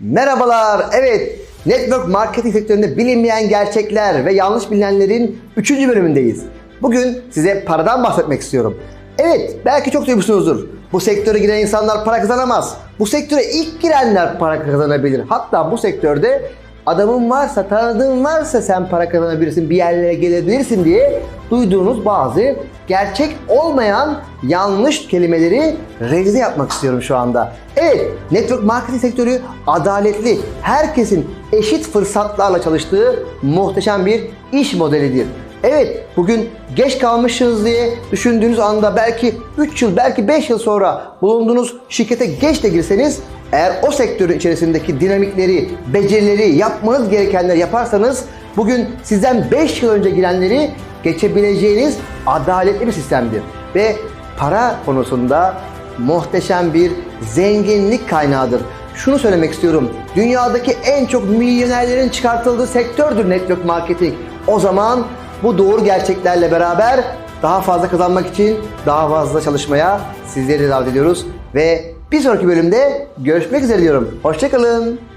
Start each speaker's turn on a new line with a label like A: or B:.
A: Merhabalar. Evet, network marketing sektöründe bilinmeyen gerçekler ve yanlış bilinenlerin 3. bölümündeyiz. Bugün size paradan bahsetmek istiyorum. Evet, belki çok duymuşsunuzdur. Bu sektöre giren insanlar para kazanamaz. Bu sektöre ilk girenler para kazanabilir. Hatta bu sektörde adamın varsa, tanıdığın varsa sen para kazanabilirsin, bir yerlere gelebilirsin diye duyduğunuz bazı gerçek olmayan yanlış kelimeleri revize yapmak istiyorum şu anda. Evet, network marketing sektörü adaletli, herkesin eşit fırsatlarla çalıştığı muhteşem bir iş modelidir. Evet, bugün geç kalmışsınız diye düşündüğünüz anda belki 3 yıl, belki 5 yıl sonra bulunduğunuz şirkete geç de girseniz eğer o sektörün içerisindeki dinamikleri, becerileri, yapmanız gerekenleri yaparsanız bugün sizden 5 yıl önce girenleri geçebileceğiniz adaletli bir sistemdir. Ve para konusunda muhteşem bir zenginlik kaynağıdır. Şunu söylemek istiyorum. Dünyadaki en çok milyonerlerin çıkartıldığı sektördür network marketing. O zaman bu doğru gerçeklerle beraber daha fazla kazanmak için daha fazla çalışmaya sizleri davet ediyoruz. Ve bir sonraki bölümde görüşmek üzere diyorum. Hoşçakalın.